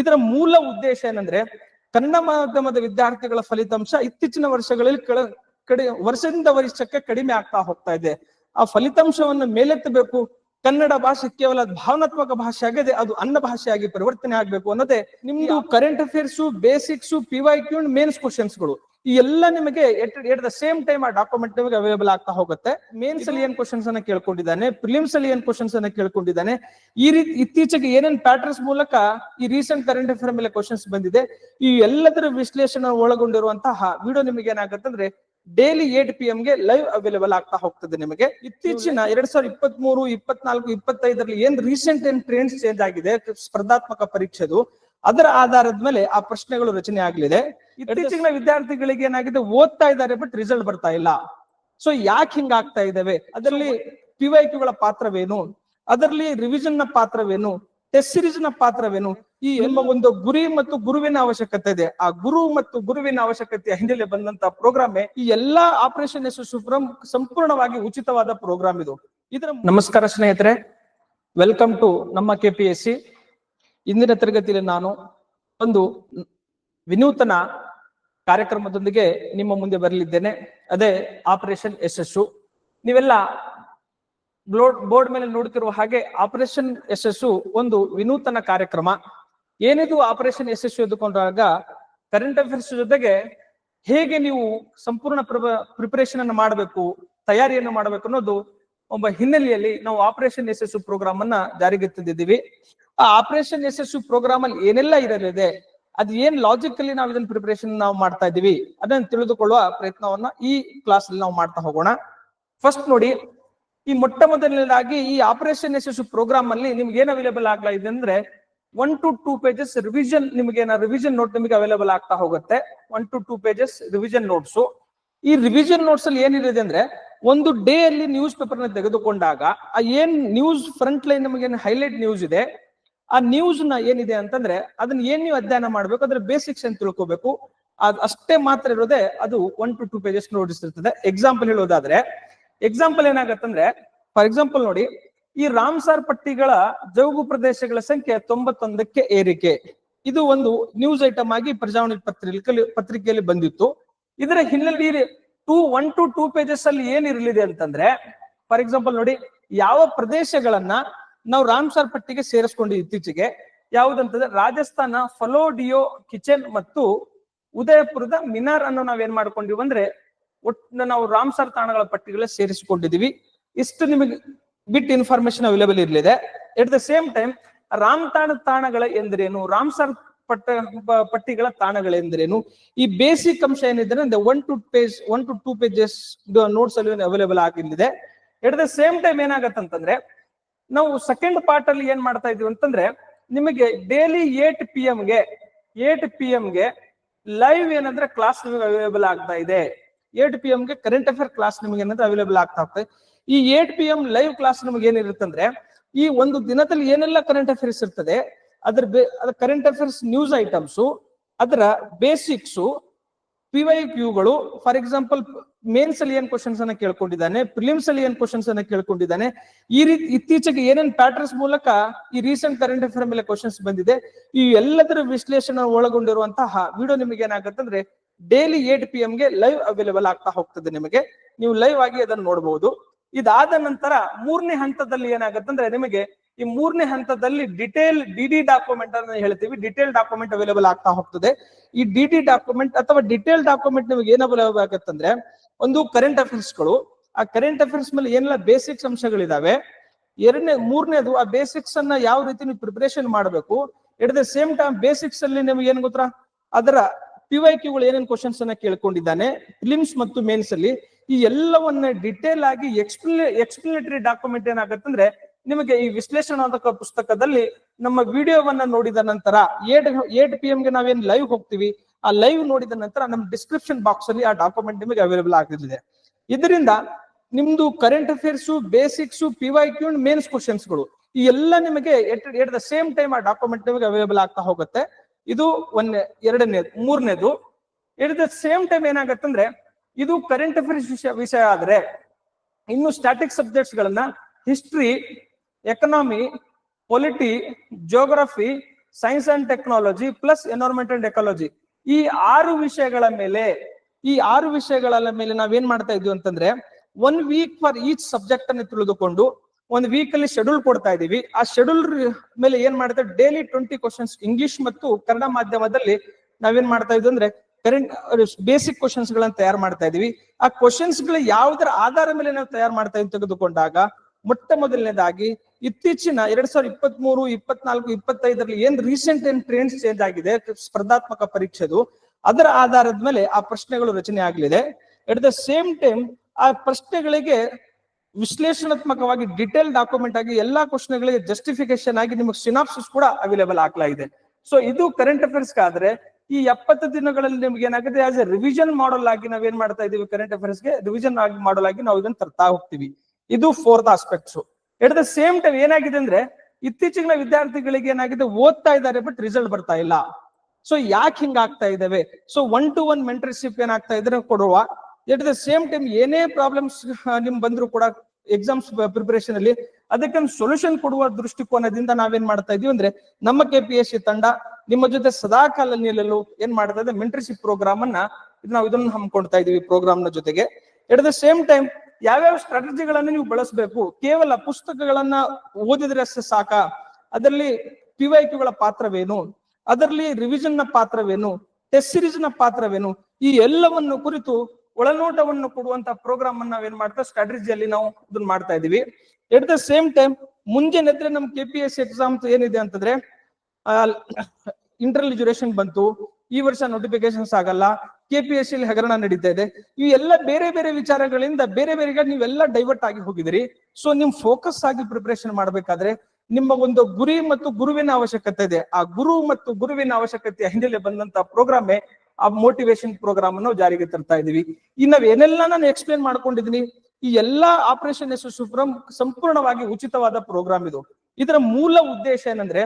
ಇದರ ಮೂಲ ಉದ್ದೇಶ ಏನಂದ್ರೆ ಕನ್ನಡ ಮಾಧ್ಯಮದ ವಿದ್ಯಾರ್ಥಿಗಳ ಫಲಿತಾಂಶ ಇತ್ತೀಚಿನ ವರ್ಷಗಳಲ್ಲಿ ಕೆಳ ಕಡಿ ವರ್ಷದಿಂದ ವರ್ಷಕ್ಕೆ ಕಡಿಮೆ ಆಗ್ತಾ ಹೋಗ್ತಾ ಇದೆ. ಆ ಫಲಿತಾಂಶವನ್ನು ಮೇಲೆತ್ತಬೇಕು. ಕನ್ನಡ ಭಾಷೆ ಕೇವಲ ಭಾವನಾತ್ಮಕ ಭಾಷೆ ಆಗಿದೆ ಅದು ಅನ್ನ ಭಾಷೆಯಾಗಿ ಪರಿವರ್ತನೆ ಆಗ್ಬೇಕು ಅನ್ನೋದೇ ನಿಮ್ದು current affairs basics P Y Q ಮೇನ್ಸ್ಗಳು. ಈ ಎಲ್ಲ ನಿಮಗೆ ಎಟ್ ದ ಸೇಮ್ ಟೈಮ್ ಆ ಡಾಕ್ಯುಮೆಂಟ್ ನಿಮಗೆ ಅವೈಲೇಬಲ್ ಆಗ್ತಾ ಹೋಗುತ್ತೆ. ಮೇನ್ಸ್ ಅಲ್ಲಿ ಏನ್ ಕ್ವಶನ್ಸ್ ಅನ್ನ ಕೇಳ್ಕೊಂಡಿದ್ದಾನೆ ಪ್ರಿಲಿಮ್ಸ್ ಅಲ್ಲಿ ಏನ್ ಕ್ವಶನ್ಸ್ ಅನ್ನ ಕೇಳ್ಕೊಂಡಿದ್ದಾನೆ ಈ ರೀತಿ ಇತ್ತೀಚೆಗೆ ಏನೇನ್ ಪ್ಯಾಟರ್ನ್ಸ್ ಮೂಲಕ ಈ ರೀಸೆಂಟ್ ಕರೆಂಟ್ ಅಫೇರ್ ಮೇಲೆ ಕ್ವಶನ್ಸ್ ಬಂದಿದೆ ಈ ಎಲ್ಲದರ ವಿಶ್ಲೇಷಣೆ ಒಳಗೊಂಡಿರುವಂತಹ ವಿಡಿಯೋ ನಿಮಗೆ ಏನಾಗುತ್ತೆ ಅಂದ್ರೆ ಡೈಲಿ ಏಟ್ ಪಿ ಗೆ ಲೈವ್ ಅವೈಲೇಬಲ್ ಆಗ್ತಾ ಹೋಗ್ತದೆ ನಿಮಗೆ. ಇತ್ತೀಚಿನ ಎರಡ್ ಸಾವಿರದ ಇಪ್ಪತ್ತ್ ಮೂರು ಇಪ್ಪತ್ನಾಲ್ಕು ಇಪ್ಪತ್ತೈದರಲ್ಲಿ ಏನ್ ರೀಸೆಂಟ್ ಏನ್ ಟ್ರೆಂಡ್ಸ್ ಚೇಂಜ್ ಆಗಿದೆ ಸ್ಪರ್ಧಾತ್ಮಕ ಪರೀಕ್ಷೆದು ಅದರ ಆಧಾರದ ಮೇಲೆ ಆ ಪ್ರಶ್ನೆಗಳು ರಚನೆ ಆಗಲಿದೆ. ಇತ್ತೀಚಿನ ವಿದ್ಯಾರ್ಥಿಗಳಿಗೆ ಏನಾಗಿದೆ ಓದ್ತಾ ಇದ್ದಾರೆ ಬಟ್ ರಿಸಲ್ಟ್ ಬರ್ತಾ ಇಲ್ಲ. ಸೊ ಯಾಕೆ ಹಿಂಗಾಗ್ತಾ ಇದಾವೆ? ಅದರಲ್ಲಿ ಪಿವೈಕ್ಯುಗಳ ಪಾತ್ರವೇನು? ಅದರಲ್ಲಿ ರಿವಿಷನ್ನ ಪಾತ್ರವೇನು? ಟೆಸ್ಟ್ ಸಿರೀಸ್ನ ಪಾತ್ರವೇನು? ಈ ಎಂಬ ಒಂದು ಗುರಿ ಮತ್ತು ಗುರುವಿನ ಅವಶ್ಯಕತೆ ಇದೆ. ಆ ಗುರು ಮತ್ತು ಗುರುವಿನ ಅವಶ್ಯಕತೆಯ ಹಿನ್ನೆಲೆ ಬಂದಂತ ಪ್ರೋಗ್ರಾಮ್ ಈ ಎಲ್ಲಾ ಆಪರೇಷನ್ ಯಶಸ್ವಿ ಸಂಪೂರ್ಣವಾಗಿ ಉಚಿತವಾದ ಪ್ರೋಗ್ರಾಮ್ ಇದು. ಇದರ ನಮಸ್ಕಾರ ಸ್ನೇಹಿತರೆ. ವೆಲ್ಕಮ್ ಟು ನಮ್ಮ ಕೆಪಿಎಸ್ಸಿ ಇಂದಿನ ತರಗತಿಯಲ್ಲಿ ನಾನು ಒಂದು ವಿನೂತನ ಕಾರ್ಯಕ್ರಮದೊಂದಿಗೆ ನಿಮ್ಮ ಮುಂದೆ ಬರಲಿದ್ದೇನೆ. ಅದೇ ಆಪರೇಷನ್ ಯಶಸ್ಸು. ನೀವೆಲ್ಲ ಬೋರ್ಡ್ ಮೇಲೆ ನೋಡ್ತಿರುವ ಹಾಗೆ ಆಪರೇಷನ್ ಯಶಸ್ಸು ಒಂದು ವಿನೂತನ ಕಾರ್ಯಕ್ರಮ. ಏನಿದು ಆಪರೇಷನ್ ಯಶಸ್ಸು ಎದುಕೊಂಡಾಗ ಕರೆಂಟ್ ಅಫೇರ್ಸ್ ಜೊತೆಗೆ ಹೇಗೆ ನೀವು ಸಂಪೂರ್ಣ ಪ್ರಿಪರೇಷನ್ ಅನ್ನು ಮಾಡಬೇಕು, ತಯಾರಿಯನ್ನು ಮಾಡಬೇಕು ಅನ್ನೋದು, ಒಬ್ಬ ಹಿನ್ನೆಲೆಯಲ್ಲಿ ನಾವು ಆಪರೇಷನ್ ಯಶಸ್ಸು ಪ್ರೋಗ್ರಾಮ್ ಅನ್ನ ಜಾರಿಗೆ ತಂದಿದ್ದೀವಿ. ಆ ಆಪರೇಷನ್ ಯಶಸ್ವಿ ಪ್ರೋಗ್ರಾಮ್ ಅಲ್ಲಿ ಏನೆಲ್ಲ ಇರಲಿದೆ ಅದ್ ಏನ್ ಲಾಜಿಕಲಿ ನಾವು ಇದನ್ನ ಪ್ರಿಪರೇಷನ್ ನಾವು ಮಾಡ್ತಾ ಇದೀವಿ ಅದನ್ನ ತಿಳಿದುಕೊಳ್ಳುವ ಪ್ರಯತ್ನವನ್ನ ಈ ಕ್ಲಾಸ್ ಅಲ್ಲಿ ನಾವು ಮಾಡ್ತಾ ಹೋಗೋಣ. ಫಸ್ಟ್ ನೋಡಿ, ಈ ಮೊಟ್ಟ ಮೊದಲನೇದಾಗಿ ಈ ಆಪರೇಷನ್ ಯಶಸ್ವಿ ಪ್ರೋಗ್ರಾಮ್ ಅಲ್ಲಿ ನಿಮ್ಗೆ ಏನ್ ಅವೈಲೇಬಲ್ ಆಗ್ಲಾ ಇದೆ ಅಂದ್ರೆ one to two pages revision ನಿಮಗೆ ರಿವಿಷನ್ ನೋಟ್ ನಿಮಗೆ ಅವೈಲೇಬಲ್ ಆಗ್ತಾ ಹೋಗುತ್ತೆ. One to two pages revision notes ಈ ರಿವಿಷನ್ ನೋಟ್ಸ್ ಅಲ್ಲಿ ಏನಿದೆ ಅಂದ್ರೆ, ಒಂದು ಡೇ ಅಲ್ಲಿ ನ್ಯೂಸ್ ಪೇಪರ್ನ ತೆಗೆದುಕೊಂಡಾಗ, ಆ ಏನ್ ನ್ಯೂಸ್ ಫ್ರಂಟ್ ಲೈನ್ ನಮಗೆ ಹೈಲೈಟ್ ನ್ಯೂಸ್ ಇದೆ ಆ ನ್ಯೂಸ್ನ ಏನಿದೆ ಅಂತಂದ್ರೆ ಅದನ್ನ ಏನ್ ನೀವು ಅಧ್ಯಯನ ಮಾಡ್ಬೇಕು? ಅದ್ರ ಬೇಸಿಕ್ಸ್ ಅಂತ ತಿಳ್ಕೊಬೇಕು? ಅದ್ ಅಷ್ಟೇ ಮಾತ್ರ ಇರೋದೇ ಅದು one to two pages notice ಇರ್ತದೆ. ಎಕ್ಸಾಂಪಲ್ ಹೇಳೋದಾದ್ರೆ ಎಕ್ಸಾಂಪಲ್ ಏನಾಗತ್ತಂದ್ರೆ ಫಾರ್ ಎಕ್ಸಾಂಪಲ್ ನೋಡಿ, ಈ ರಾಮ್ಸಾರ್ ಪಟ್ಟಿಗಳ ಜೌಗು ಪ್ರದೇಶಗಳ ಸಂಖ್ಯೆ ತೊಂಬತ್ತೊಂದಕ್ಕೆ ಏರಿಕೆ. ಇದು ಒಂದು ನ್ಯೂಸ್ ಐಟಮ್ ಆಗಿ ಪ್ರಜಾವಾಣಿ ಪತ್ರಿಕೆಯಲ್ಲಿ ಪತ್ರಿಕೆಯಲ್ಲಿ ಬಂದಿತ್ತು. ಇದರ ಹಿನ್ನೆಲೆ two one to two pages ಅಲ್ಲಿ ಏನಿರಲಿದೆ ಅಂತಂದ್ರೆ ಫಾರ್ ಎಕ್ಸಾಂಪಲ್ ನೋಡಿ, ಯಾವ ಪ್ರದೇಶಗಳನ್ನ ನಾವು ರಾಮ್ಸರ್ ಪಟ್ಟಿಗೆ ಸೇರಿಸ್ಕೊಂಡು ಇತ್ತೀಚೆಗೆ ಯಾವುದಂತಂದ್ರೆ ರಾಜಸ್ಥಾನ ಫಲೋಡಿಯೋ ಕಿಚನ್ ಮತ್ತು ಉದಯಪುರದ ಮಿನಾರ್ ಅನ್ನು ನಾವೇನ್ ಮಾಡ್ಕೊಂಡಿವಿ ಅಂದ್ರೆ ಒಟ್ಟು ನಾವು ರಾಮ್ಸರ್ ತಾಣಗಳ ಪಟ್ಟಿಗಳ ಸೇರಿಸಿಕೊಂಡಿದೀವಿ. ಇಷ್ಟು ನಿಮಗೆ ಬಿಟ್ ಇನ್ಫಾರ್ಮೇಶನ್ ಅವೈಲೇಬಲ್ ಇರಲಿದೆ. ಎಟ್ ದ ಸೇಮ್ ಟೈಮ್ ರಾಮ್ ತಾಣ ತಾಣಗಳ ಎಂದರೇನು ರಾಮ್ಸರ್ ಪಟ್ಟ ಪಟ್ಟಿಗಳ ತಾಣಗಳೆಂದರೇನು ಈ ಬೇಸಿಕ್ ಅಂಶ ಏನಿದ್ರೆ ಅಂದ್ರೆ one to page one to two pages notes ಅಲ್ಲಿ ಅವೈಲೇಬಲ್ ಆಗಿಲ್ಲಿದೆ ಎಟ್ ದ ಸೇಮ್ ಟೈಮ್ ಏನಾಗತ್ತಂತಂದ್ರೆ ನಾವು ಸೆಕೆಂಡ್ ಪಾರ್ಟ್ ಅಲ್ಲಿ ಏನ್ ಮಾಡ್ತಾ ಇದೀವಿ ಅಂತಂದ್ರೆ ನಿಮಗೆ ಡೈಲಿ ಏಟ್ ಪಿ ಗೆ ಏಟ್ ಪಿ ಗೆ ಲೈವ್ ಏನಂದ್ರೆ ಕ್ಲಾಸ್ ನಿಮಗೆ ಅವೈಲೇಬಲ್ ಆಗ್ತಾ ಇದೆ. ಏಟ್ ಪಿ ಗೆ ಕರೆಂಟ್ ಅಫೇರ್ ಕ್ಲಾಸ್ ನಿಮಗೆ ಏನಂದ್ರೆ ಅವೈಲೇಬಲ್ ಆಗ್ತಾ ಹೋಗ್ತದೆ ಈ ಏಟ್ ಪಿ ಎಂ ಲೈವ್ ಕ್ಲಾಸ್ ನಮಗೆ ಏನಿರುತ್ತಂದ್ರೆ ಈ ಒಂದು ದಿನದಲ್ಲಿ ಏನೆಲ್ಲ ಕರೆಂಟ್ ಅಫೇರ್ಸ್ ಇರ್ತದೆ, ಅದ್ರ ಬೇ, ಅದ್ರ ಕರೆಂಟ್ ಅಫೇರ್ಸ್ ನ್ಯೂಸ್ ಐಟಮ್ಸ್ ಅದರ ಬೇಸಿಕ್ಸ್ ಪಿ ವೈ ಕ್ಯೂಗಳು ಫಾರ್ ಎಕ್ಸಾಂಪಲ್ ಮೇನ್ಸ್ ಅಲ್ಲಿ ಏನ್ ಕ್ವಶನ್ಸ್ ಅನ್ನ ಕೇಳ್ಕೊಂಡಿದ್ದಾನೆ ಪ್ರಿಲಿಮ್ಸ್ ಅಲ್ಲಿ ಏನ್ ಕ್ವಶನ್ಸ್ ಅನ್ನ ಕೇಳ್ಕೊಂಡಿದ್ದಾನೆ. ಈ ರೀತಿ ಇತ್ತೀಚೆಗೆ ಏನೇನ್ ಪ್ಯಾಟರ್ನ್ಸ್ ಮೂಲಕ ಈ ರೀಸೆಂಟ್ ಕರೆಂಟ್ ಅಫೇರ್ ಮೇಲೆ ಕ್ವಶನ್ಸ್ ಬಂದಿದೆ, ಈ ಎಲ್ಲದರ ವಿಶ್ಲೇಷಣೆ ಒಳಗೊಂಡಿರುವಂತಹ ವಿಡಿಯೋ ನಿಮಗೆ ಏನಾಗುತ್ತೆ ಅಂದ್ರೆ ಡೈಲಿ ಏಟ್ ಪಿ ಗೆ ಲೈವ್ ಅವೈಲೇಬಲ್ ಆಗ್ತಾ ಹೋಗ್ತದೆ ನಿಮಗೆ. ನೀವು ಲೈವ್ ಆಗಿ ಅದನ್ನು ನೋಡಬಹುದು ಇದಾದ ನಂತರ ಮೂರನೇ ಹಂತದಲ್ಲಿ ಏನಾಗತ್ತಂದ್ರೆ ನಿಮಗೆ ಈ ಮೂರನೇ ಹಂತದಲ್ಲಿ ಡಿಟೇಲ್ ಡಿಡಿ ಡಾಕ್ಯುಮೆಂಟ್ ಅನ್ನು ಹೇಳ್ತೀವಿ. ಡಿಟೇಲ್ ಡಾಕ್ಯುಮೆಂಟ್ ಅವೈಲೇಬಲ್ ಆಗ್ತಾ ಹೋಗ್ತದೆ. ಈ ಡಿ ಡಿ ಡಾಕ್ಯುಮೆಂಟ್ ಅಥವಾ ಡಿಟೇಲ್ ಡಾಕ್ಯುಮೆಂಟ್ ನಿಮಗೆ ಏನ ಅವೈಲೇಬಲ್ ಆಗತ್ತಂದ್ರೆ, ಒಂದು ಕರೆಂಟ್ ಅಫೇರ್ಸ್ಗಳು. ಆ ಕರೆಂಟ್ ಅಫೇರ್ಸ್ ಮೇಲೆ ಏನೆಲ್ಲ ಬೇಸಿಕ್ಸ್ ಅಂಶಗಳಿದಾವೆ? ಎರಡನೇ, ಮೂರನೇದು, ಆ ಬೇಸಿಕ್ಸ್ ಅನ್ನ ಯಾವ ರೀತಿ ನೀವು ಪ್ರಿಪರೇಷನ್ ಮಾಡಬೇಕು? At the same time basics ಅಲ್ಲಿ ನಿಮಗೆ ಏನ್ ಗೊತ್ತಾ? ಅದರ ಪಿ ವೈ ಕ್ಯೂಗಳು ಏನೇನು ಕ್ವಶನ್ಸ್ ಅನ್ನ ಕೇಳ್ಕೊಂಡಿದ್ದಾನೆ? ಫಿಲಿಮ್ಸ್ ಮತ್ತು ಮೇನ್ಸ್ ಅಲ್ಲಿ ಈ ಎಲ್ಲವನ್ನ ಡಿಟೇಲ್ ಆಗಿ ಎಕ್ಸ್ಪ್ಲೇ ಎಕ್ಸ್ಪ್ಲನೇಟರಿ ಡಾಕ್ಯುಮೆಂಟ್ ಏನಾಗತ್ತಂದ್ರೆ ನಿಮಗೆ ಈ ವಿಶ್ಲೇಷಣಾತ್ಮಕ ಪುಸ್ತಕದಲ್ಲಿ ನಮ್ಮ ವಿಡಿಯೋವನ್ನ ನೋಡಿದ ನಂತರ ಏಟ್ ಏಟ್ ಪಿ ಗೆ ನಾವೇನ್ ಲೈವ್ ಹೋಗ್ತೀವಿ, ಆ ಲೈವ್ ನೋಡಿದ ನಂತರ ನಮ್ಮ ಡಿಸ್ಕ್ರಿಪ್ಷನ್ ಬಾಕ್ಸ್ ಅಲ್ಲಿ ಆ ಡಾಕ್ಯುಮೆಂಟ್ ನಿಮಗೆ ಅವೈಲೇಬಲ್ ಆಗಿರಲಿದೆ ಇದರಿಂದ ನಿಮ್ದು current affairs basics P Y Q ಮೇನ್ಸ್ಗಳು, ಈ ಎಲ್ಲ ನಿಮಗೆ ಎಟ್ ದ ಸೇಮ್ ಟೈಮ್ ಆ ಡಾಕ್ಯುಮೆಂಟ್ ನಿಮಗೆ ಅವೈಲೇಬಲ್ ಆಗ್ತಾ ಹೋಗುತ್ತೆ. ಇದು ಒಂದೇ ಎರಡನೇದು ಮೂರನೇದು. ಎಟ್ ದ ಸೇಮ್ ಟೈಮ್ ಏನಾಗತ್ತಂದ್ರೆ, ಇದು ಕರೆಂಟ್ ಅಫೇರ್ಸ್ ವಿಷಯ ವಿಷಯ ಆದ್ರೆ, ಇನ್ನು ಸ್ಟ್ಯಾಟಿಕ್ ಸಬ್ಜೆಕ್ಟ್ಸ್ ಗಳನ್ನ history economy polity geography science and technology plus environment and ecology ಈ ಆರು ವಿಷಯಗಳ ಮೇಲೆ, ಈ ಆರು ವಿಷಯಗಳ ಮೇಲೆ ನಾವೇನ್ ಮಾಡ್ತಾ ಇದ್ವಿ ಅಂತಂದ್ರೆ one week for each subject ಅನ್ನು ತಿಳಿದುಕೊಂಡು, ಒಂದ್ ವೀಕ್ ಅಲ್ಲಿ ಶೆಡ್ಯೂಲ್ ಕೊಡ್ತಾ ಇದೀವಿ ಆ ಶೆಡ್ಯೂಲ್ ಮೇಲೆ ಏನ್ ಮಾಡ್ತಾ ಡೈಲಿ ಟ್ವೆಂಟಿ ಕ್ವಶನ್ಸ್ ಇಂಗ್ಲಿಷ್ ಮತ್ತು ಕನ್ನಡ ಮಾಧ್ಯಮದಲ್ಲಿ ನಾವೇನ್ ಮಾಡ್ತಾ ಇದ್ವಿ ಅಂದ್ರೆ ಕರೆಂಟ್ ಬೇಸಿಕ್ ಕ್ವಶನ್ಸ್ ಗಳನ್ನ ತಯಾರು ಮಾಡ್ತಾ ಇದೀವಿ ಆ ಕ್ವಶನ್ಸ್ಗಳು ಯಾವ್ದರ ಆಧಾರ ಮೇಲೆ ನಾವು ತಯಾರು ಮಾಡ್ತಾ ಇದ್ದೀವಿ ತೆಗೆದುಕೊಂಡಾಗ ಮೊಟ್ಟ ಮೊದಲನೇದಾಗಿ ಇತ್ತೀಚಿನ ಎರಡ್ ಸಾವಿರದ ಇಪ್ಪತ್ತ್ ಮೂರು ಇಪ್ಪತ್ನಾಲ್ಕು, ಇಪ್ಪತ್ತೈದರಲ್ಲಿ ಏನ್ ರೀಸೆಂಟ್ ಏನ್ ಟ್ರೆಂಡ್ಸ್ ಚೇಂಜ್ ಆಗಿದೆ, ಸ್ಪರ್ಧಾತ್ಮಕ ಪರೀಕ್ಷೆದು, ಅದರ ಆಧಾರದ ಮೇಲೆ ಆ ಪ್ರಶ್ನೆಗಳು ರಚನೆ ಆಗಲಿದೆ. ಎಟ್ ದ ಸೇಮ್ ಟೈಮ್ ಆ ಪ್ರಶ್ನೆಗಳಿಗೆ ವಿಶ್ಲೇಷಣಾತ್ಮಕವಾಗಿ ಡಿಟೇಲ್ ಡಾಕ್ಯುಮೆಂಟ್ ಆಗಿ ಎಲ್ಲಾ ಕ್ವಶನ್ಗಳಿಗೆ ಜಸ್ಟಿಫಿಕೇಶನ್ ಆಗಿ ನಿಮಗೆ ಸಿನಾಪ್ಸಿಸ್ ಕೂಡ ಅವೈಲೇಬಲ್ ಆಗ್ಲಾ ಇದೆ. ಸೊ ಇದು ಕರೆಂಟ್ ಅಫೇರ್ಸ್ ಆದ್ರೆ, ಈ ಎಪ್ಪತ್ತು ದಿನಗಳಲ್ಲಿ ನಿಮ್ಗೆ ಏನಾಗುತ್ತೆ ಆಸ್ ಎ ರಿವಿಷನ್ ಮಾಡಲ್ ಆಗಿ ನಾವೇನ್ ಮಾಡ್ತಾ ಇದೀವಿ ಕರೆಂಟ್ ಅಫೇರ್ಸ್ಗೆ ರಿವಿಷನ್ ಆಗಿ ಮಾಡಲ್ ಆಗಿ ನಾವು ಇದನ್ನ ತರ್ತಾ ಹೋಗ್ತೀವಿ. ಇದು fourth aspects at the same time ಏನಾಗಿದೆ ಅಂದ್ರೆ ಇತ್ತೀಚಿನ ವಿದ್ಯಾರ್ಥಿಗಳಿಗೆ ಏನಾಗಿದೆ, ಓದ್ತಾ ಇದ್ದಾರೆ ಬಟ್ ರಿಸಲ್ಟ್ ಬರ್ತಾ ಇಲ್ಲ. ಸೊ ಯಾಕೆ ಹಿಂಗಾಗ್ತಾ ಇದಾವೆ? So one to one mentorship ಏನಾಗ್ತಾ ಇದ್ರೆ ಕೊಡುವ. ಎಟ್ ದ ಸೇಮ್ ಟೈಮ್ ಏನೇ ಪ್ರಾಬ್ಲಮ್ಸ್ ನಿಮ್ ಬಂದ್ರು ಕೂಡ ಎಕ್ಸಾಮ್ಸ್ ಪ್ರಿಪರೇಷನ್ ಅಲ್ಲಿ ಅದಕ್ಕೆ ಸೊಲ್ಯೂಷನ್ ಕೊಡುವ ದೃಷ್ಟಿಕೋನದಿಂದ ನಾವೇನ್ ಮಾಡ್ತಾ ಇದೀವಿ ಅಂದ್ರೆ ನಮ್ಮ ಕೆ ಪಿ ಎಸ್ ಸಿ ತಂಡ ನಿಮ್ಮ ಜೊತೆ ಸದಾ ಕಾಲ ನಿಲ್ಲಲು ಏನ್ ಮಾಡ್ತಾ ಇದೆ ಮೆಂಟರ್ಶಿಪ್ ಪ್ರೋಗ್ರಾಮ್ ಅನ್ನ ನಾವು ಇದನ್ನ ಹಮ್ಮಿಕೊಳ್ತಾ ಇದೀವಿ ಪ್ರೋಗ್ರಾಮ್ನ ಜೊತೆಗೆ. ಎಟ್ ದ ಸೇಮ್ ಟೈಮ್ ಯಾವ್ಯಾವ ಸ್ಟ್ರಾಟಜಿಗಳನ್ನ ನೀವು ಬಳಸಬೇಕು, ಕೇವಲ ಪುಸ್ತಕಗಳನ್ನ ಓದಿದ್ರೆ ಸಾಕ? ಅದರಲ್ಲಿ ಪಿವೈಕ್ಯುಗಳ ಪಾತ್ರವೇನು? ಅದರಲ್ಲಿ ರಿವಿಷನ್ನ ಪಾತ್ರವೇನು? ಟೆಸ್ಟ್ ಸಿರೀಸ್ನ ಪಾತ್ರವೇನು? ಈ ಎಲ್ಲವನ್ನು ಕುರಿತು ಒಳನೋಟವನ್ನು ಕೊಡುವಂತ ಪ್ರೋಗ್ರಾಮ್ ಅನ್ನ ನಾವೇನ್ ಮಾಡ್ತಾ ಸ್ಟ್ರಾಟಜಿಯಲ್ಲಿ ನಾವು ಇದನ್ನ ಮಾಡ್ತಾ ಇದೀವಿ. ಎಟ್ ದ ಸೇಮ್ ಟೈಮ್ ಮುಂಜಾನೆ ಎದ್ರೆ ನಮ್ ಕೆ ಪಿ ಎಸ್ ಎಕ್ಸಾಮ್ಸ್ ಏನಿದೆ ಅಂತಂದ್ರೆ ಇಂಟರ್ ಡ್ಯೂರೇಷನ್ ಬಂತು. ಈ ವರ್ಷ ನೋಟಿಫಿಕೇಶನ್ಸ್ ಆಗಲ್ಲ. ಕೆ ಪಿ ಎಸ್ ಸಿ ಹಗರಣ ನಡೀತಾ ಇದೆ. ಈ ಎಲ್ಲ ಬೇರೆ ಬೇರೆ ವಿಚಾರಗಳಿಂದ ಬೇರೆ ಬೇರೆ ನೀವೆಲ್ಲ ಡೈವರ್ಟ್ ಆಗಿ ಹೋಗಿದಿರಿ ಸೊ ನಿಮ್ ಫೋಕಸ್ ಆಗಿ ಪ್ರಿಪರೇಷನ್ ಮಾಡ್ಬೇಕಾದ್ರೆ ನಿಮ್ಮ ಒಂದು ಗುರಿ ಮತ್ತು ಗುರುವಿನ ಅವಶ್ಯಕತೆ ಇದೆ. ಆ ಗುರು ಮತ್ತು ಗುರುವಿನ ಅವಶ್ಯಕತೆ ಹಿನ್ನೆಲೆ ಬಂದಂತ ಪ್ರೋಗ್ರಾಮ್ ಆ ಮೋಟಿವೇಶನ್ ಪ್ರೋಗ್ರಾಮ್ ಅನ್ನು ಜಾರಿಗೆ ತರ್ತಾ ಇದೀವಿ ಇನ್ನು ನಾವ್ ಏನೆಲ್ಲ ನಾನು ಎಕ್ಸ್ಪ್ಲೇನ್ ಮಾಡ್ಕೊಂಡಿದೀನಿ ಈ ಎಲ್ಲಾ ಆಪರೇಷನ್ ಯಶಸ್ಸು ಸಂಪೂರ್ಣವಾಗಿ ಉಚಿತವಾದ ಪ್ರೋಗ್ರಾಮ್ ಇದು. ಇದರ ಮೂಲ ಉದ್ದೇಶ ಏನಂದ್ರೆ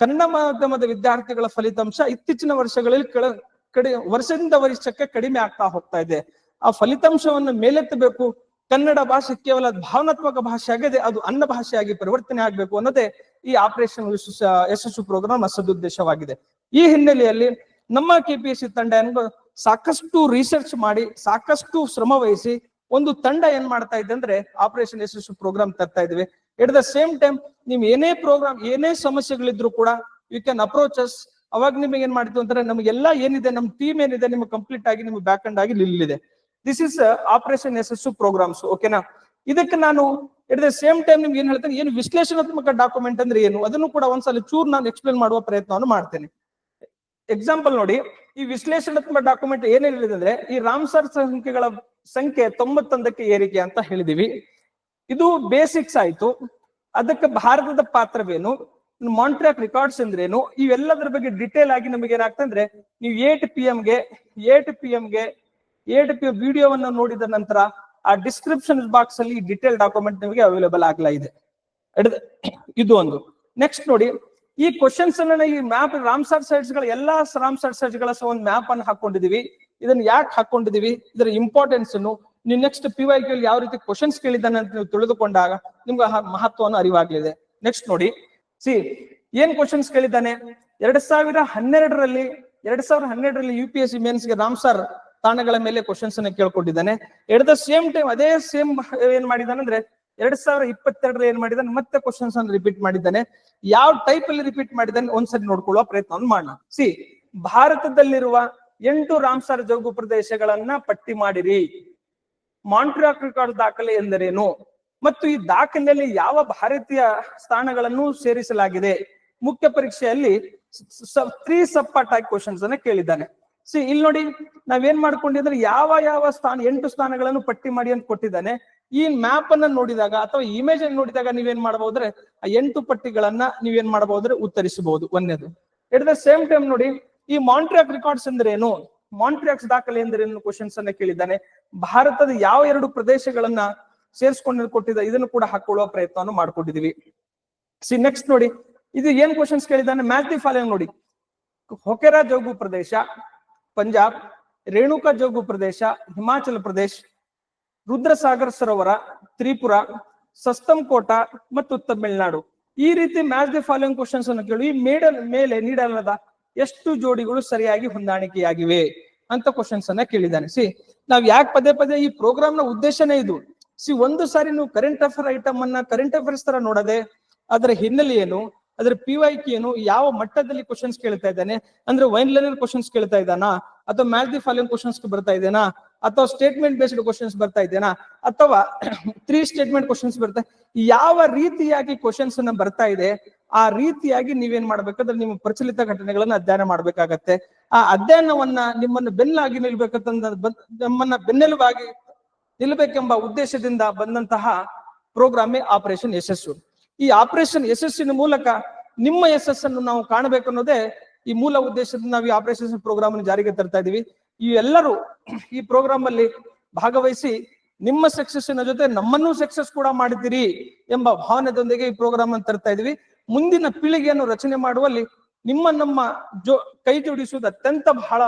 ಕನ್ನಡ ಮಾಧ್ಯಮದ ವಿದ್ಯಾರ್ಥಿಗಳ ಫಲಿತಾಂಶ ಇತ್ತೀಚಿನ ವರ್ಷಗಳಲ್ಲಿ ಕೆಳ ಕಡೆ, ವರ್ಷದಿಂದ ವರ್ಷಕ್ಕೆ ಕಡಿಮೆ ಆಗ್ತಾ ಹೋಗ್ತಾ ಇದೆ. ಆ ಫಲಿತಾಂಶವನ್ನು ಮೇಲೆತ್ತಬೇಕು. ಕನ್ನಡ ಭಾಷೆ ಕೇವಲ ಭಾವನಾತ್ಮಕ ಭಾಷೆ ಆಗದೆ ಅದು ಅನ್ನ ಭಾಷೆಯಾಗಿ ಪರಿವರ್ತನೆ ಆಗ್ಬೇಕು ಅನ್ನೋದೇ ಈ ಆಪರೇಷನ್ ಯಶಸ್ಸು ಪ್ರೋಗ್ರಾಮ್ ಸದುದ್ದೇಶವಾಗಿದೆ. ಈ ಹಿನ್ನೆಲೆಯಲ್ಲಿ ನಮ್ಮ ಕೆಪಿಎಸ್ಸಿ ತಂಡ ಏನು ಸಾಕಷ್ಟು ರಿಸರ್ಚ್ ಮಾಡಿ, ಸಾಕಷ್ಟು ಶ್ರಮ ಒಂದು ತಂಡ ಏನ್ ಮಾಡ್ತಾ ಇದೆ ಅಂದ್ರೆ ಆಪರೇಷನ್ ಯಶಸ್ಸು ಪ್ರೋಗ್ರಾಮ್ ತರ್ತಾ ಇದ್ವಿ ಎಟ್ ದ ಸೇಮ್ ಟೈಮ್ ನಿಮ್ ಏನೇ ಪ್ರೋಗ್ರಾಮ್ ಏನೇ ಸಮಸ್ಯೆಗಳಿದ್ರು ಕೂಡ ಯು ಕ್ಯಾನ್ ಅಪ್ರೋಚಸ್ ಅವಾಗ ನಿಮಗೆ ಏನ್ ಮಾಡ್ತು ಅಂತಂದ್ರೆ ನಮಗೆಲ್ಲ ಏನಿದೆ ನಮ್ಮ ಟೀಮ್ ಏನಿದೆ, ನಿಮ್ಗೆ ಕಂಪ್ಲೀಟ್ ಆಗಿ ನಿಮ್ಗೆ ಬ್ಯಾಕ್ ಅಂಡ್ ಆಗಿ ನಿಲ್ಲಿದೆ. ದಿಸ್ ಇಸ್ ಆಪರೇಷನ್ ಯಶಸ್ಸು ಪ್ರೋಗ್ರಾಮ್ಸ್ ಓಕೆನಾ ಇದಕ್ಕೆ ನಾನು ಎಟ್ ದ ಸೇಮ್ ಟೈಮ್ ನಿಮ್ಗೆ ಏನ್ ಹೇಳ್ತೇನೆ, ಏನು ವಿಶ್ಲೇಷಣಾತ್ಮಕ ಡಾಕ್ಯುಮೆಂಟ್ ಅಂದ್ರೆ ಏನು? ಅದನ್ನು ಕೂಡ ಒಂದ್ಸಲ ಚೂರ್ ನಾನು ಎಕ್ಸ್ಪ್ಲೇನ್ ಮಾಡುವ ಪ್ರಯತ್ನವನ್ನು ಮಾಡ್ತೇನೆ. ಎಕ್ಸಾಂಪಲ್ ನೋಡಿ, ಈ ವಿಶ್ಲೇಷಣಾತ್ಮಕ ಡಾಕ್ಯುಮೆಂಟ್ ಏನ್ ಹೇಳಿದೆ ಅಂದ್ರೆ, ಈ ರಾಮ್ಸರ್ ಸಂಖ್ಯೆಗಳ ಸಂಖ್ಯೆ ತೊಂಬತ್ತೊಂದಕ್ಕೆ ಏರಿಕೆ ಅಂತ ಹೇಳಿದೀವಿ. ಇದು ಬೇಸಿಕ್ಸ್ ಆಯ್ತು. ಅದಕ್ಕೆ ಭಾರತದ ಪಾತ್ರವೇನು? ಮಾಂಟ್ರಿಯಾಕ್ ರೆಕಾರ್ಡ್ಸ್ ಅಂದ್ರೇನು? ಇವೆಲ್ಲದರ ಬಗ್ಗೆ ಡಿಟೇಲ್ ಆಗಿ ನಮಗೆ ಏನಾಗ್ತಂದ್ರೆ ನೀವು ಏಟ್ ಪಿ ಗೆ ಏಟ್ ಪಿ ಎಂಗೆ ಏಟ್ ಪಿ ವಿಡಿಯೋವನ್ನ ನೋಡಿದ ನಂತರ ಆ ಡಿಸ್ಕ್ರಿಪ್ಷನ್ ಬಾಕ್ಸ್ ಅಲ್ಲಿ ಡಿಟೇಲ್ ಡಾಕ್ಯುಮೆಂಟ್ ನಿಮಗೆ ಅವೈಲೇಬಲ್ ಆಗ್ಲಾ ಇದೆ. ಇದು ಒಂದು. ನೆಕ್ಸ್ಟ್ ನೋಡಿ, ಈ ಕ್ವಶನ್ಸ್ ಅನ್ನ ಈ ಮ್ಯಾಪ್ ರಾಮ್ಸಾರ್ ಸೈಟ್ಸ್ಗಳ, ಎಲ್ಲಾ ರಾಮ್ಸಾರ್ ಸೈಟ್ಸ್ಗಳ ಸಹ ಒಂದು ಮ್ಯಾಪ್ ಅನ್ನು ಹಾಕೊಂಡಿದೀವಿ. ಇದನ್ನ ಯಾಕೆ ಹಾಕೊಂಡಿದೀವಿ? ಇದರ ಇಂಪಾರ್ಟೆನ್ಸ್ ಅನ್ನು ನೀವು ನೆಕ್ಸ್ಟ್ ಪಿ ವೈ ಯಾವ ರೀತಿ ಕ್ವಶನ್ಸ್ ಕೇಳಿದ್ದಾನೆ ಅಂತ ನೀವು ತಿಳಿದುಕೊಂಡಾಗ ನಿಮ್ಗೆ ಮಹತ್ವವನ್ನು ಅರಿವಾಗಲಿದೆ. ನೆಕ್ಸ್ಟ್ ನೋಡಿ ಸಿ, ಏನ್ ಕ್ವಶನ್ಸ್ ಕೇಳಿದ್ದಾನೆ? ಎರಡ್ ಸಾವಿರ ಹನ್ನೆರಡರಲ್ಲಿ, ಎರಡ್ ಸಾವಿರದ ಹನ್ನೆರಡರಲ್ಲಿ ಯು ಪಿ ಎಸ್ ಸಿ ಮೇನ್ಸ್ಗೆ ರಾಮ್ಸರ್ ತಾಣಗಳ ಮೇಲೆ ಕ್ವಶನ್ಸ್ ಅನ್ನ ಕೇಳ್ಕೊಂಡಿದ್ದಾನೆ. ಎಟ್ ದ ಸೇಮ್ ಟೈಮ್ ಅದೇ ಸೇಮ್ ಏನ್ ಮಾಡಿದಾನೆ ಅಂದ್ರೆ, ಎರಡ್ ಸಾವಿರ ಇಪ್ಪತ್ತೆರಡರಲ್ಲಿ ಏನ್ ಮಾಡಿದಾನೆ ಮತ್ತೆ ಕ್ವಶನ್ಸ್ ಅನ್ನು ರಿಪೀಟ್ ಮಾಡಿದ್ದಾನೆ. ಯಾವ ಟೈಪ್ ಅಲ್ಲಿ ರಿಪೀಟ್ ಮಾಡಿದ್ದಾನೆ? ಒಂದ್ಸರಿ ನೋಡ್ಕೊಳ್ಳುವ ಪ್ರಯತ್ನವನ್ನು ಮಾಡೋಣ. ಸಿ, ಭಾರತದಲ್ಲಿರುವ ಎಂಟು ರಾಮ್ಸರ್ ಜೋಗು ಪ್ರದೇಶಗಳನ್ನ ಪಟ್ಟಿ ಮಾಡಿರಿ. ಮಾಂಟ್ರಾಕ್ ರೆಕಾರ್ಡ್ ದಾಖಲೆ ಎಂದರೇನು? ಮತ್ತು ಈ ದಾಖಲೆಯಲ್ಲಿ ಯಾವ ಭಾರತೀಯ ಸ್ಥಾನಗಳನ್ನು ಸೇರಿಸಲಾಗಿದೆ? ಮುಖ್ಯ ಪರೀಕ್ಷೆಯಲ್ಲಿ ತ್ರೀ ಪಾರ್ಟ್ ಆಗಿ ಕ್ವಶನ್ಸ್ ಅನ್ನ ಕೇಳಿದ್ದಾನೆ. ಸಿ ಇಲ್ಲಿ ನೋಡಿ, ನಾವೇನ್ ಮಾಡ್ಕೊಂಡಿದ್ರೆ ಯಾವ ಯಾವ ಸ್ಥಾನ, ಎಂಟು ಸ್ಥಾನಗಳನ್ನು ಪಟ್ಟಿ ಮಾಡಿ ಅಂತ ಕೊಟ್ಟಿದ್ದಾನೆ. ಈ ಮ್ಯಾಪ್ ಅನ್ನ ನೋಡಿದಾಗ ಅಥವಾ ಇಮೇಜ್ ಅನ್ನು ನೋಡಿದಾಗ ನೀವೇನ್ ಮಾಡಬಹುದ್ರೆ ಆ ಎಂಟು ಪಟ್ಟಿಗಳನ್ನ ನೀವೇನ್ ಮಾಡಬಹುದ್ರೆ ಉತ್ತರಿಸಬಹುದು. ಒಂದೇದು ಎಟ್ ದ ಸೇಮ್ ಟೈಮ್ ನೋಡಿ, ಈ ಮಾಂಟ್ರಿಯಾಕ್ ರೆಕಾರ್ಡ್ಸ್ ಎಂದರೇನು? ಮಾಂಟ್ರಿಯಾಕ್ಸ್ ದಾಖಲೆ ಎಂದರೇನು ಕ್ವಶನ್ಸ್ ಅನ್ನ ಕೇಳಿದ್ದಾನೆ. ಭಾರತದ ಯಾವ ಎರಡು ಪ್ರದೇಶಗಳನ್ನ ಸೇರಿಸ್ಕೊಂಡು ಕೊಟ್ಟಿದ್ದ, ಇದನ್ನು ಕೂಡ ಹಾಕೊಳ್ಳುವ ಪ್ರಯತ್ನವನ್ನು ಮಾಡ್ಕೊಂಡಿದೀವಿ. ಸಿ ನೆಕ್ಸ್ಟ್ ನೋಡಿ, ಇದು ಏನ್ ಕ್ವಶನ್ಸ್ ಕೇಳಿದ್ದಾನೆ? ಮ್ಯಾಥ್ ದಿ ಫಾಲೋಯಿಂಗ್ ನೋಡಿ. ಹೊಕೆರಾ ಜೋಗು ಪ್ರದೇಶ, ಪಂಜಾಬ್, ರೇಣುಕಾ ಜೋಗು ಪ್ರದೇಶ, ಹಿಮಾಚಲ ಪ್ರದೇಶ್, ರುದ್ರಸಾಗರ್ ಸರೋವರ, ತ್ರಿಪುರ ಸಸ್ತಂಕೋಟ ಮತ್ತು ತಮಿಳುನಾಡು. ಈ ರೀತಿ ಮ್ಯಾಚ್ ದಿ ಫಾಲೋಯಿಂಗ್ ಕ್ವಶನ್ಸ್ ಅನ್ನು ಕೇಳಿ, ಈ ಮೇಡ, ಮೇಲೆ ನೀಡಲಾದ ಎಷ್ಟು ಜೋಡಿಗಳು ಸರಿಯಾಗಿ ಹೊಂದಾಣಿಕೆಯಾಗಿವೆ ಅಂತ ಕ್ವಶನ್ಸ್ ಅನ್ನ ಕೇಳಿದ್ದಾನೆ. ಸಿ ನಾವ್ ಯಾಕೆ ಪದೇ ಪದೇ ಈ ಪ್ರೋಗ್ರಾಮ್ನ ಉದ್ದೇಶನೇ ಇದು. ಸಿ ಒಂದು ಸಾರಿ ನೀವು ಕರೆಂಟ್ ಅಫೇರ್ ಐಟಮ್ ಅನ್ನ ಕರೆಂಟ್ ಅಫೇರ್ಸ್ ತರ ನೋಡದೆ, ಅದರ ಹಿನ್ನೆಲೆ ಏನು, ಅದರ ಪಿ ವೈ ಏನು, ಯಾವ ಮಟ್ಟದಲ್ಲಿ ಕ್ವಶನ್ಸ್ ಕೇಳ್ತಾ ಇದ್ದಾನೆ, ಅಂದ್ರೆ ವೈನ್ ಲೈನರ್ ಕ್ವಶನ್ಸ್ ಕೇಳ್ತಾ ಇದ್ದಾನಾ, ಅಥವಾ ಮ್ಯಾಚ್ ದಿ ಫಾಲೋಯಿಂಗ್ ಕ್ವಶನ್ಸ್ ಬರ್ತಾ ಇದೇನಾ ಅಥವಾ ಸ್ಟೇಟ್ಮೆಂಟ್ ಬೇಸ್ಡ್ ಕ್ವಶನ್ಸ್ ಬರ್ತಾ ಇದೇನಾ ಅಥವಾ ತ್ರೀ ಸ್ಟೇಟ್ಮೆಂಟ್ ಕ್ವಶನ್ಸ್ ಬರ್ತಾ, ಯಾವ ರೀತಿಯಾಗಿ ಕ್ವಶನ್ಸ್ ಅನ್ನ ಬರ್ತಾ ಇದೆ, ಆ ರೀತಿಯಾಗಿ ನೀವೇನ್ ಮಾಡ್ಬೇಕಾದ್ರೆ ನಿಮ್ಮ ಪ್ರಚಲಿತ ಘಟನೆಗಳನ್ನ ಅಧ್ಯಯನ ಮಾಡ್ಬೇಕಾಗತ್ತೆ. ಆ ಅಧ್ಯಯನವನ್ನ ನಿಮ್ಮನ್ನ ಬೆನ್ನಾಗಿ ನಿಲ್ಬೇಕಂತ ನಮ್ಮನ್ನ ಬೆನ್ನೆಲುಬಾಗಿ ನಿಲ್ಬೇಕೆಂಬ ಉದ್ದೇಶದಿಂದ ಬಂದಂತಹ ಪ್ರೋಗ್ರಾಮೇ ಆಪರೇಷನ್ ಯಶಸ್ಸು. ಈ ಆಪರೇಷನ್ ಯಶಸ್ಸಿನ ಮೂಲಕ ನಿಮ್ಮ ಯಶಸ್ಸನ್ನು ನಾವು ಕಾಣಬೇಕು ಅನ್ನೋದೇ ಈ ಮೂಲ ಉದ್ದೇಶದಿಂದ ನಾವು ಈ ಆಪರೇಷನ್ ಪ್ರೋಗ್ರಾಮ್ ಅನ್ನು ಜಾರಿಗೆ ತರ್ತಾ ಇದೀವಿ ಈ ಎಲ್ಲರೂ ಈ ಪ್ರೋಗ್ರಾಮ್ ಅಲ್ಲಿ ಭಾಗವಹಿಸಿ ನಿಮ್ಮ ಸಕ್ಸಸ್ಸಿನ ಜೊತೆ ನಮ್ಮನ್ನು ಸಕ್ಸಸ್ ಕೂಡ ಮಾಡಿದ್ದೀರಿ ಎಂಬ ಭಾವನೆದೊಂದಿಗೆ ಈ ಪ್ರೋಗ್ರಾಮ್ ಅನ್ನು ತರ್ತಾ ಇದೀವಿ ಮುಂದಿನ ಪೀಳಿಗೆಯನ್ನು ರಚನೆ ಮಾಡುವಲ್ಲಿ ನಿಮ್ಮ ನಮ್ಮ ಜೋ ಕೈ ಜೋಡಿಸುವುದು ಅತ್ಯಂತ ಬಹಳ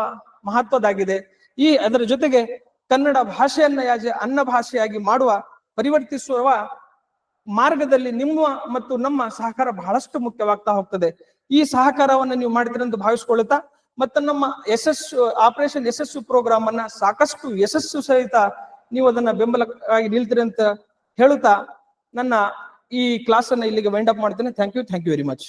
ಮಹತ್ವದಾಗಿದೆ. ಈ ಅದರ ಜೊತೆಗೆ ಕನ್ನಡ ಭಾಷೆಯನ್ನ ಯಾಜೆ ಅನ್ನ ಭಾಷೆಯಾಗಿ ಮಾಡುವ, ಪರಿವರ್ತಿಸುವ ಮಾರ್ಗದಲ್ಲಿ ನಿಮ್ಮ ಮತ್ತು ನಮ್ಮ ಸಹಕಾರ ಬಹಳಷ್ಟು ಮುಖ್ಯವಾಗ್ತಾ ಹೋಗ್ತದೆ. ಈ ಸಹಕಾರವನ್ನು ನೀವು ಮಾಡಿದ್ರಿ ಅಂತ ಭಾವಿಸ್ಕೊಳ್ಳುತ್ತಾ, ಮತ್ತೆ ನಮ್ಮ ಯಶಸ್ಸು ಆಪರೇಷನ್ ಯಶಸ್ಸು ಪ್ರೋಗ್ರಾಮ್ ಅನ್ನ ಸಾಕಷ್ಟು ಯಶಸ್ಸು ಸಹಿತ ನೀವು ಅದನ್ನ ಬೆಂಬಲಕ್ಕಾಗಿ ನಿಲ್ತೀರಿ ಅಂತ ಹೇಳುತ್ತಾ, ನನ್ನ ಈ ಕ್ಲಾಸ್ ಅನ್ನ ಇಲ್ಲಿಗೆ ವೈಂಡ್ ಅಪ್ ಮಾಡ್ತೇನೆ. Thank you thank you very much